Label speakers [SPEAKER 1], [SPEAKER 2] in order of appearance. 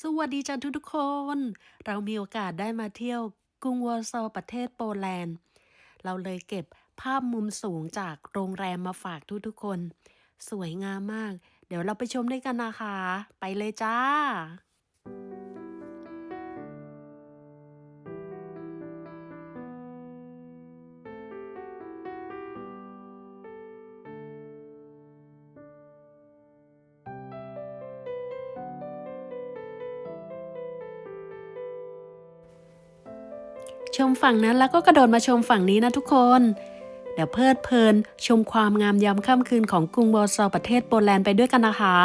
[SPEAKER 1] สวัสดีจ้าทุกทุกคน เรามีโอกาสได้มาเที่ยวกรุงวอร์ซอประเทศโปแลนด์ เราเลยเก็บภาพมุมสูงจากโรงแรมมาฝากทุกทุกคน สวยงามมาก เดี๋ยวเราไปชมด้วยกันนะคะ ไปเลยจ้า ชมฝั่งนั้นแล้วก็กระโดดมาชมฝั่งนี้นะทุกคนเดี๋ยวเพลิดเพลิน ชมความงามยามค่ำคืนของกรุงวอร์ซอประเทศโปแลนด์ไปด้วยกันนะคะ